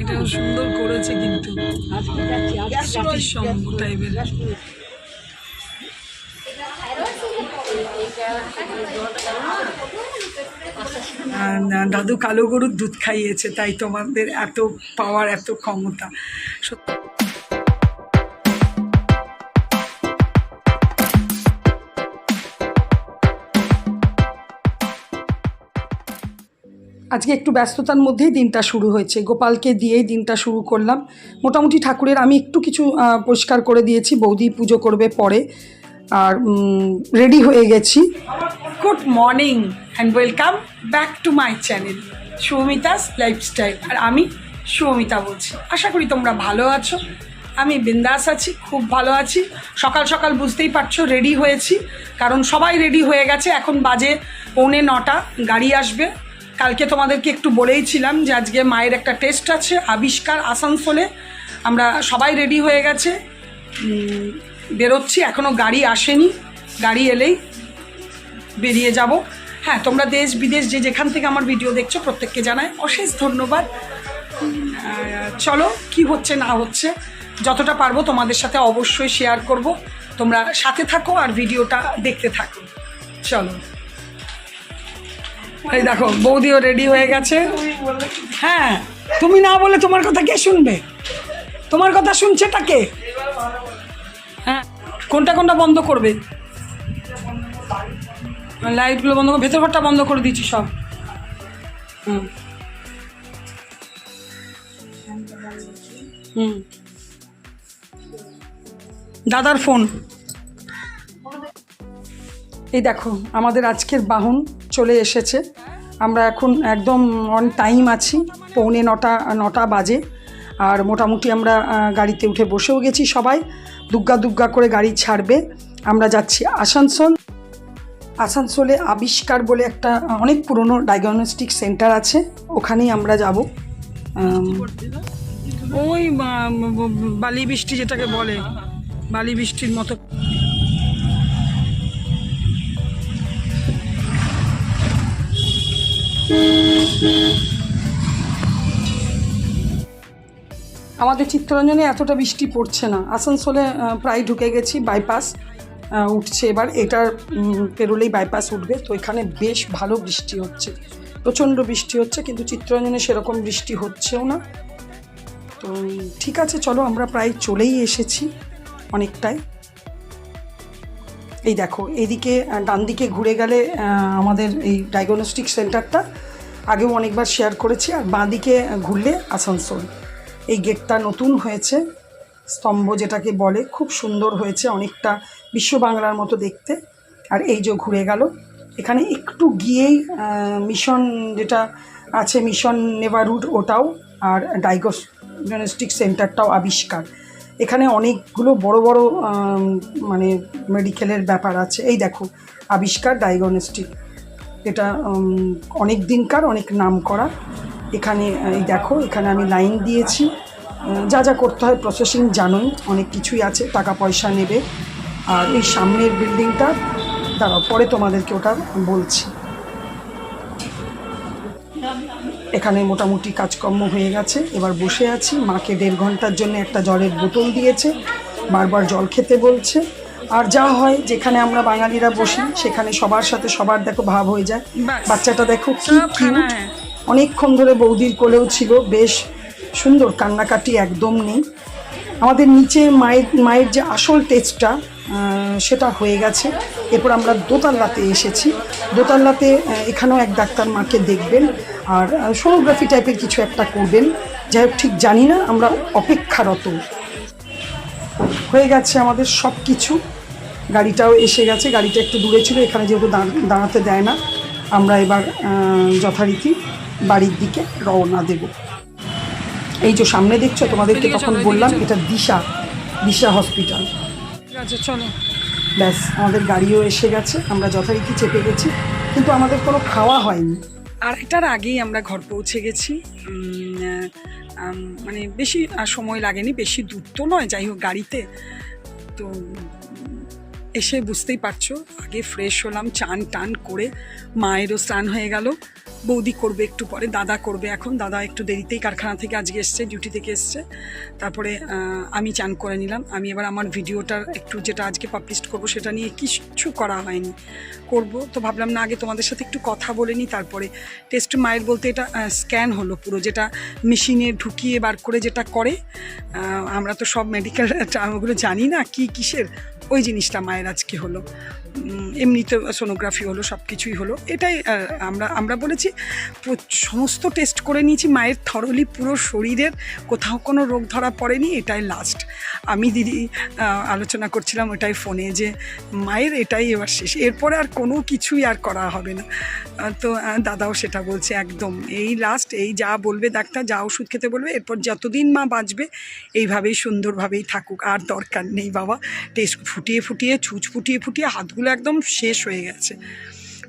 এটাও সুন্দর করেছে কিন্তু। টাইপের। দাদু কালো গরুর দুধ খাইয়েছে তাই তোমাদের এত পাওয়ার এত ক্ষমতা। সত্যি। আজকে একটু ব্যস্ততার মধ্যেই দিনটা শুরু হয়েছে। গোপালকে দিয়েই দিনটা শুরু করলাম। মোটামুটি ঠাকুরের আমি একটু কিছু পরিষ্কার করে দিয়েছি। বৌদি পুজো করবে পরে। আর রেডি হয়ে গেছি। Good morning and welcome back to my channel Soumita's lifestyle আর আমি সৌমিতা বলছি। আশা করি তোমরা ভালো আছো। আমি বিন্দাস আছি, খুব ভালো আছি। সকাল সকাল বুঝতেই পারছ রেডি হয়েছি। কারণ সবাই রেডি হয়ে গেছে। এখন বাজে পৌনে নটা, গাড়ি আসবে। কালকে তোমাদেরকে একটু বলেইছিলাম যে আজকে মায়ের একটা টেস্ট আছে, আবিষ্কার আসানসোলে। আমরা সবাই রেডি হয়ে গেছে। বেরোচ্ছি এখনও গাড়ি আসেনি। গাড়ি এলেই বেরিয়ে যাব। হ্যাঁ তোমরা দেশ, বিদেশ, যে যেখান থেকে আমার ভিডিও দেখছ, প্রত্যেককে জানাই অশেষ ধন্যবাদ। চলো, কি হচ্ছে, না হচ্ছে, যতটা পারব তোমাদের সাথে অবশ্যই শেয়ার করব। তোমরা সাথে থাকো আর ভিডিওটা দেখতে থাকো। চলো। এই দেখো, বৌদিও রেডি হয়ে গেছে। হ্যাঁ তুমি না বলে তোমার কথা কে শুনবে? তোমার কথা শুনছে তাকে হ্যাঁ কোনটা কোনটা বন্ধ করবে? লাইটগুলো বন্ধ করে, ভেতর ঘরটা বন্ধ করে দিচ্ছি সব। হুম। হুম। দাদার ফোন এই দেখো, আমাদের আজকের বাহন চলে এসেছে। আমরা এখন একদম অন টাইম আছি, পৌনে নটা নটা বাজে। আর মোটামুটি আমরা গাড়িতে উঠে বসেও গেছি সবাই। দুগ্গা দুগ্গা করে গাড়ি ছাড়বে। আমরা যাচ্ছি আসানসোল। আসানসোলে আবিষ্কার বলে একটা অনেক পুরনো ডায়াগনস্টিক সেন্টার আছে। ওখানেই আমরা যাব। ওই বালি বৃষ্টি যেটাকে বলে, বালি বৃষ্টির মতো। আমাদের চিত্তরঞ্জনে এতটা বৃষ্টি পড়ছে না। আসানসোলে প্রায় ঢুকে গেছি বাইপাস উঠছে। এবার এটার পেরোলেই বাইপাস উঠবে। তো এখানে বেশ ভালো বৃষ্টি হচ্ছে। প্রচণ্ড বৃষ্টি হচ্ছে, কিন্তু চিত্তরঞ্জনে সেরকম বৃষ্টি হচ্ছেও না। তো, ঠিক আছে, চলো, আমরা প্রায় চলেই এসেছি অনেকটাই। এই দেখো এইদিকে আহ, ডান দিকে ঘুরে গেলে আমাদের এই ডায়াগনস্টিক সেন্টারটা আগেও অনেকবার শেয়ার করেছি আর বাঁ দিকে ঘুরলে আসানসোল। এই গেটটা নতুন হয়েছে স্তম্ভ যেটাকে বলে খুব সুন্দর হয়েছে অনেকটা বিশ্ব বাংলার মতো দেখতে। আর এই যে ঘুরে গেল এখানে একটু গিয়েই মিশন যেটা আছে মিশন নেভারুড ওটাও আর ডায়াগনস্টিক সেন্টারটাও আবিষ্কার। এখানে অনেকগুলো বড় বড় মানে মেডিকেলের ব্যাপার আছে। এই দেখো, আবিষ্কার ডায়াগনস্টিক এটা অনেক দিনকার, অনেক নাম করা। এখানে, এই দেখো, এখানে আমি লাইন দিয়েছি। যা যা করতে হয় প্রসেসিং জানোই, অনেক কিছুই আছে, টাকা পয়সা নেবে। আর এই সামনের বিল্ডিংটা দাঁড়াও, পরে তোমাদেরকে ওটা বলছি। এখানে মোটামুটি কাজকর্ম হয়ে গেছে। এবার বসে আছি। মাকে দেড় ঘণ্টার জন্য একটা জলের বোতল দিয়েছে। বারবার জল খেতে বলছে। আর যা হয় যেখানে আমরা বাঙালিরা বসি সেখানে সবার সাথে সবার দেখো ভাব হয়ে যায়। বাচ্চাটা দেখো কি কিউট অনেকক্ষণ ধরে বৌদির কোলেও ছিল। বেশ সুন্দর কান্নাকাটি একদম নেই। আমাদের নিচে মায়ের মায়ের যে আসল টেস্টটা সেটা হয়ে গেছে। এরপর আমরা দোতলাতে এসেছি। দোতলাতে আহ, এখানেও এক ডাক্তার মাকে দেখবেন। আর সোনোগ্রাফি টাইপের কিছু একটা করবেন। যাই হোক ঠিক জানি না আমরা অপেক্ষারত। হয়ে গেছে আমাদের সব কিছু গাড়িটাও এসে গেছে গাড়িটা একটু দূরে ছিল এখানে যেহেতু দাঁড়াতে দেয় না। আমরা এবার যথারীতি বাড়ির দিকে রওনা দেব। এই যে সামনে দেখছ তোমাদেরকে তখন বললাম এটা দিশা দিশা হসপিটাল চলো। ব্যাস আমাদের গাড়িও এসে গেছে আমরা যথারীতি চেপে গেছি কিন্তু আমাদের কোনো খাওয়া হয়নি। আড়াইটার আগেই আমরা ঘর পৌঁছে গেছি। মানে বেশি সময় লাগেনি, বেশি দূর তো নয়, যাই হোক গাড়িতে। তো এসে বুঝতেই পারছ, আগে ফ্রেশ হলাম, চান টান করে মায়েরও স্নান হয়ে গেল। বৌদি করবে একটু পরে, দাদা করবে এখন। দাদা একটু দেরিতেই কারখানা থেকে আজকে এসছে ডিউটি থেকে এসছে। তারপরে আমি চান করে নিলাম। আমি এবার আমার ভিডিওটার একটু যেটা আজকে পাবলিশ করব, সেটা নিয়ে কিচ্ছু করা হয়নি। করব, তো ভাবলাম না, আগে তোমাদের সাথে একটু কথা বলে নিই, তারপরে টেস্ট মায়ের বলতে এটা স্ক্যান হলো পুরো, যেটা মেশিনে ঢুকিয়ে বার করে যেটা করে। আমরা তো সব মেডিকেল ওগুলো জানি না, কি কিসের? ওই জিনিসটা মায়ের আজকে হলো। এমনিতে সোনোগ্রাফি হলো সব কিছুই হলো। এটাই আমরা আমরা বলেছি সমস্ত টেস্ট করে নিয়েছি মায়ের থরলি পুরো শরীরের, কোথাও কোনো রোগ ধরা পড়েনি, এটাই লাস্ট আমি দিদি আলোচনা করছিলাম ওটাই ফোনে যে, মায়ের এটাই এবার শেষ। এরপরে আর কোনো কিছুই আর করা হবে না। তো দাদাও সেটা বলছে, একদম। এই লাস্ট এই যা বলবে ডাক্তার, যা ওষুধ খেতে বলবে, এরপর যতদিন মা বাঁচবে, এইভাবেই সুন্দরভাবেই থাকুক। আর দরকার নেই বাবা টেস্ট ফুটিয়ে ফুটিয়ে ছুঁচ ফুটিয়ে ফুটিয়ে হাতগুলো একদম শেষ হয়ে গেছে।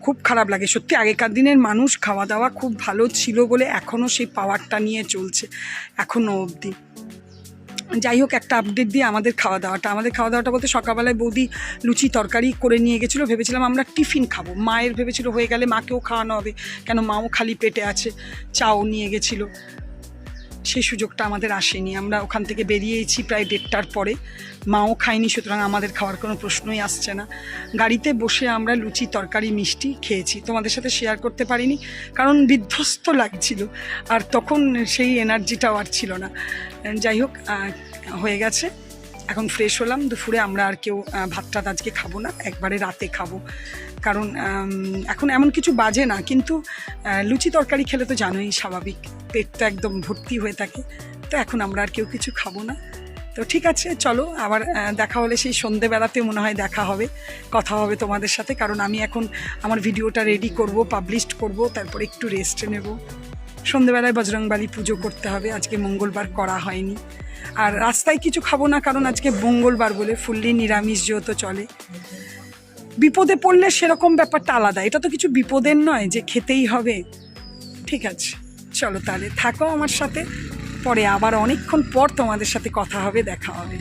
খুব খারাপ লাগে। সত্যি আগেকার দিনের মানুষ খাওয়া দাওয়া খুব ভালো ছিল বলে এখনও সেই পাওয়ারটা নিয়ে চলছে, এখনও অবধি। যাই হোক, একটা আপডেট দিয়ে আমাদের খাওয়া দাওয়াটা আমাদের খাওয়া দাওয়াটা বলতে সকালবেলায় বৌদি লুচি তরকারি করে নিয়ে গেছিল। ভেবেছিলাম আমরা টিফিন খাব। মায়ের ভেবেছিলো হয়ে গেলে মাকেও খাওয়ানো হবে। কেন মাও খালি পেটে আছে, চাও নিয়ে গেছিল। সেই সুযোগটা আমাদের আসেনি। আমরা ওখান থেকে বেরিয়েছি প্রায় দেড়টার পরে। মাও খায়নি, সুতরাং আমাদের খাওয়ার কোনো প্রশ্নই আসছে না। গাড়িতে বসে আমরা লুচি, তরকারি, মিষ্টি খেয়েছি। তোমাদের সাথে শেয়ার করতে পারিনি, কারণ বিধ্বস্ত লাগছিল। আর তখন সেই এনার্জিটাও আর ছিল না। যাই হোক হয়ে গেছে। এখন ফ্রেশ হলাম দুপুরে আমরা আর কেউ আহ, ভাত টাত আজকে খাব না একবারে রাতে খাব। কারণ এখন এমন কিছু বাজে না কিন্তু লুচি তরকারি খেলে তো জানোই স্বাভাবিক পেটটা একদম ভর্তি হয়ে থাকে তো এখন আমরা আর কেউ কিছু খাব না। তো ঠিক আছে চলো আবার দেখা হলে সেই সন্ধেবেলাতে মনে হয় দেখা হবে কথা হবে তোমাদের সাথে কারণ আমি এখন আমার ভিডিওটা রেডি করব পাবলিশ করব তারপর একটু রেস্ট নেব। সন্ধেবেলায় বজরংবালি পুজো করতে হবে আজকে মঙ্গলবার করা হয়নি। আর রাস্তায় কিছু খাব না, কারণ আজকে মঙ্গলবার বলে ফুললি নিরামিষ যেহেতু চলে। বিপদে পড়লে সেরকম ব্যাপারটা আলাদা। এটা তো কিছু বিপদের নয় যে খেতেই হবে। ঠিক আছে, চলো তাহলে থাকো আমার সাথে। পরে আবার অনেকক্ষণ পর তোমাদের সাথে কথা হবে, দেখা হবে।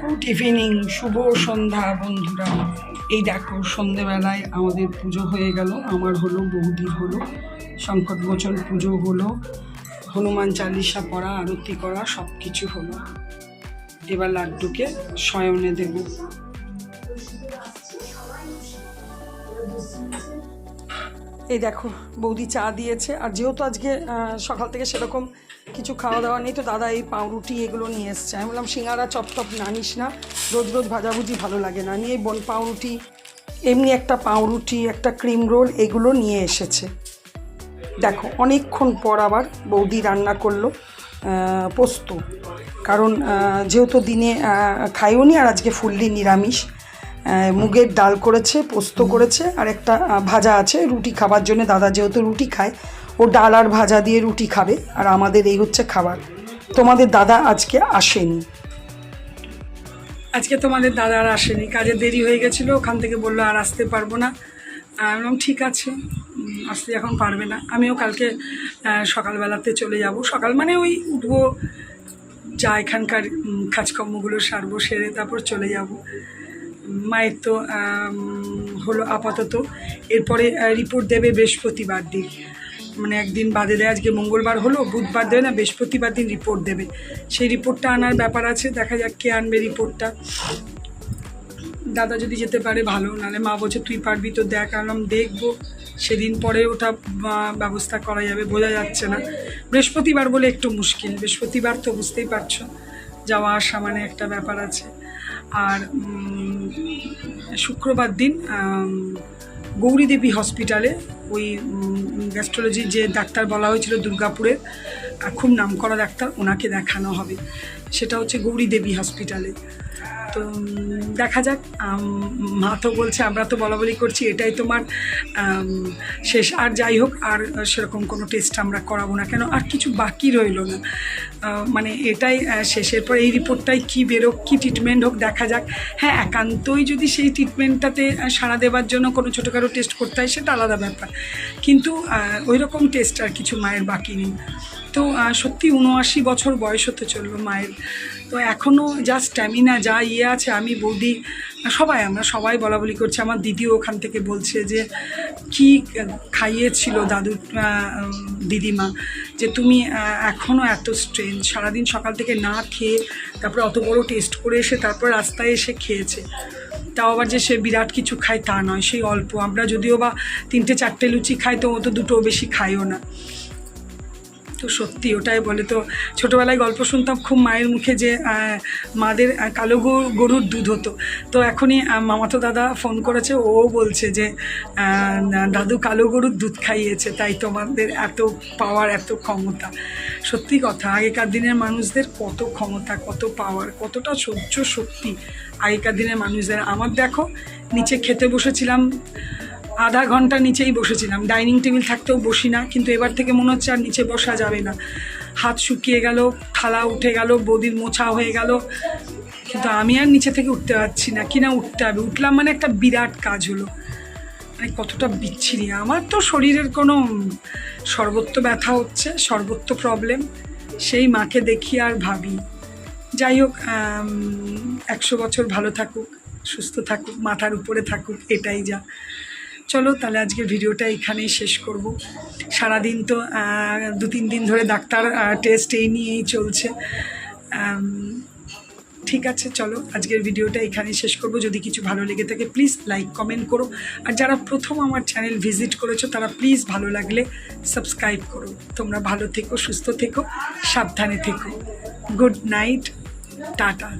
গুড ইভিনিং শুভ সন্ধ্যা বন্ধুরা। এই দেখো, সন্ধেবেলায় আমাদের পুজো হয়ে গেল। আমার হলো, বৌদির হলো। সংকটমোচন পুজো হলো। হনুমান চালিসা পড়া, আরতি করা সব কিছু হলো। এবার লাড্ডুকে শয়নে দেবো। এই দেখো, বৌদি চা দিয়েছে। আর যেহেতু আজকে সকাল থেকে সেরকম কিছু খাওয়া দাওয়া নেই, তো দাদা এই পাউরুটি এগুলো নিয়ে এসছে। আমি বললাম, সিঙ্গারা চপ টপ না নিস না, রোজ রোজ ভাজাভুজি ভালো লাগে না। নিয়ে বন পাউরুটি, এমনি একটা পাউরুটি, একটা ক্রিম রোল এগুলো নিয়ে এসেছে। দেখো অনেকক্ষণ পর আবার বৌদি রান্না করল পোস্ত। কারণ যেহেতু দিনে আহ, খাইও নি আর আজকে ফুললি নিরামিষ মুগের ডাল করেছে পোস্ত করেছে আর একটা ভাজা আছে রুটি খাবার জন্য। দাদা যেহেতু রুটি খায় ও ডাল আর ভাজা দিয়ে রুটি খাবে আর আমাদের এই হচ্ছে খাবার। তোমাদের দাদা আজকে আসেনি। আজকে তোমাদের দাদা আর আসেনি কাজে দেরি হয়ে গেছিল ওখান থেকে বলল আর আসতে পারব না। ঠিক আছে। আসতে এখন পারবে না। আমিও কালকে সকালবেলাতে চলে যাব। সকাল মানে ওই উঠবো, যা এখানকার কাজকর্মগুলো সারবো, সেরে তারপর চলে যাব। মায়ের তো হলো আপাতত। এরপরে রিপোর্ট দেবে বৃহস্পতিবার দিন। মানে একদিন বাদে দেয়, আজকে মঙ্গলবার হলো, বুধবার দেবে না, বৃহস্পতিবার দিন রিপোর্ট দেবে। সেই রিপোর্টটা আনার ব্যাপার আছে, দেখা যাক কে আনবে রিপোর্টটা। দাদা যদি যেতে পারে, ভালো। নাহলে মা বলছে, তুই পারবি তো দেখ, আনলাম, দেখব। সেদিন পরে ওটা ব্যবস্থা করা যাবে বোঝা যাচ্ছে না। বৃহস্পতিবার বলে একটু মুশকিল বৃহস্পতিবার তো বুঝতেই পারছ যাওয়া আসা মানে একটা ব্যাপার আছে। আর শুক্রবার দিন আম, গৌরী দেবী হসপিটালে ওই গ্যাস্ট্রোলজির যে ডাক্তার বলা হয়েছিল দুর্গাপুরের খুব নামকরা ডাক্তার ওনাকে দেখানো হবে। সেটা হচ্ছে গৌরী দেবী হসপিটালে। তো দেখা যাক মা তো বলছে, আমরা তো বলা বলি করছি, এটাই তোমার শেষ। আর যাই হোক, আর সেরকম কোনো টেস্ট আমরা করাবো না কেন, আর কিছু বাকি রইল না। মানে এটাই শেষের পর এই রিপোর্টটাই কী বেরোক, কী ট্রিটমেন্ট হোক, দেখা যাক। হ্যাঁ একান্তই যদি সেই ট্রিটমেন্টটাতে সাড়া দেওয়ার জন্য কোনো ছোটোখাটো টেস্ট করতে হয়, সেটা আলাদা ব্যাপার। কিন্তু ওই রকম টেস্ট আর কিছু মায়ের বাকি নেই। তো সত্যি উনআশি বছর বয়স হতে চলল মায়ের। তো এখনও যা স্ট্যামিনা যা ইয়ে আছে, আমি, বৌদি, সবাই, আমরা সবাই বলা বলি করছি। আমার দিদিও ওখান থেকে বলছে যে, কি খাইয়েছিল দাদু দিদিমা? যে তুমি এখনও এত স্ট্রেন সারাদিন সকাল থেকে না খেয়ে, তারপরে অত বড় টেস্ট করে এসে, তারপর রাস্তায় এসে খেয়েছে। তাও আবার যে সে বিরাট কিছু খায় তা নয়। সেই অল্প। আমরা যদিও বা তিনটে চারটে লুচি খাই, তো ও তো দুটো বেশি খাইও না। তো সত্যি ওটাই বলে। তো ছোটোবেলায় গল্প শুনতাম খুব মায়ের মুখে যে মাদের কালো গরু- গরুর দুধ হতো। তো এখনই মামাতো দাদা ফোন করেছে, ও বলছে যে দাদু কালো গরুর দুধ খাইয়েছে, তাই তোমাদের এত পাওয়ার এত ক্ষমতা। সত্যি কথা, আগেকার দিনের মানুষদের কত ক্ষমতা, কত পাওয়ার কতটা সহ্য শক্তি আগেকার দিনের মানুষদের। আমার দেখো, নিচে খেতে বসেছিলাম আধা ঘণ্টা নিচেই বসেছিলাম। ডাইনিং টেবিল থাকতেও বসি না, কিন্তু এবার থেকে মনে হচ্ছে আর নিচে বসা যাবে না। হাত শুকিয়ে গেল, থালা উঠে গেল, বদির মোছা হয়ে গেল। কিন্তু আমি আর নিচে থেকে উঠতে পারছি না। কিনা উঠতে হবে? উঠলাম মানে একটা বিরাট কাজ হলো। মানে কতটা বিচ্ছিরি। আমার তো শরীরের কোনো সর্বত্র ব্যথা হচ্ছে সর্বত্র প্রবলেম সেই মাকে দেখি আর ভাবি। যাই হোক একশো বছর ভালো থাকুক, সুস্থ থাকুক, মাথার উপরে থাকুক, এটাই যা। চলো তাহলে আজকের ভিডিওটা এখানেই শেষ করব। সারাদিন তো দু তিন দিন ধরে ডাক্তার টেস্ট এই নিয়েই চলছে। ঠিক আছে, চলো আজকের ভিডিওটা এখানেই শেষ করব। যদি কিছু ভালো লেগে থাকে প্লিজ লাইক কমেন্ট করো। আর যারা প্রথম আমার চ্যানেল ভিজিট করেছ, তারা প্লিজ ভালো লাগলে সাবস্ক্রাইব করো। তোমরা ভালো থেকো, সুস্থ থেকো, সাবধানে থেকো। Good night tata.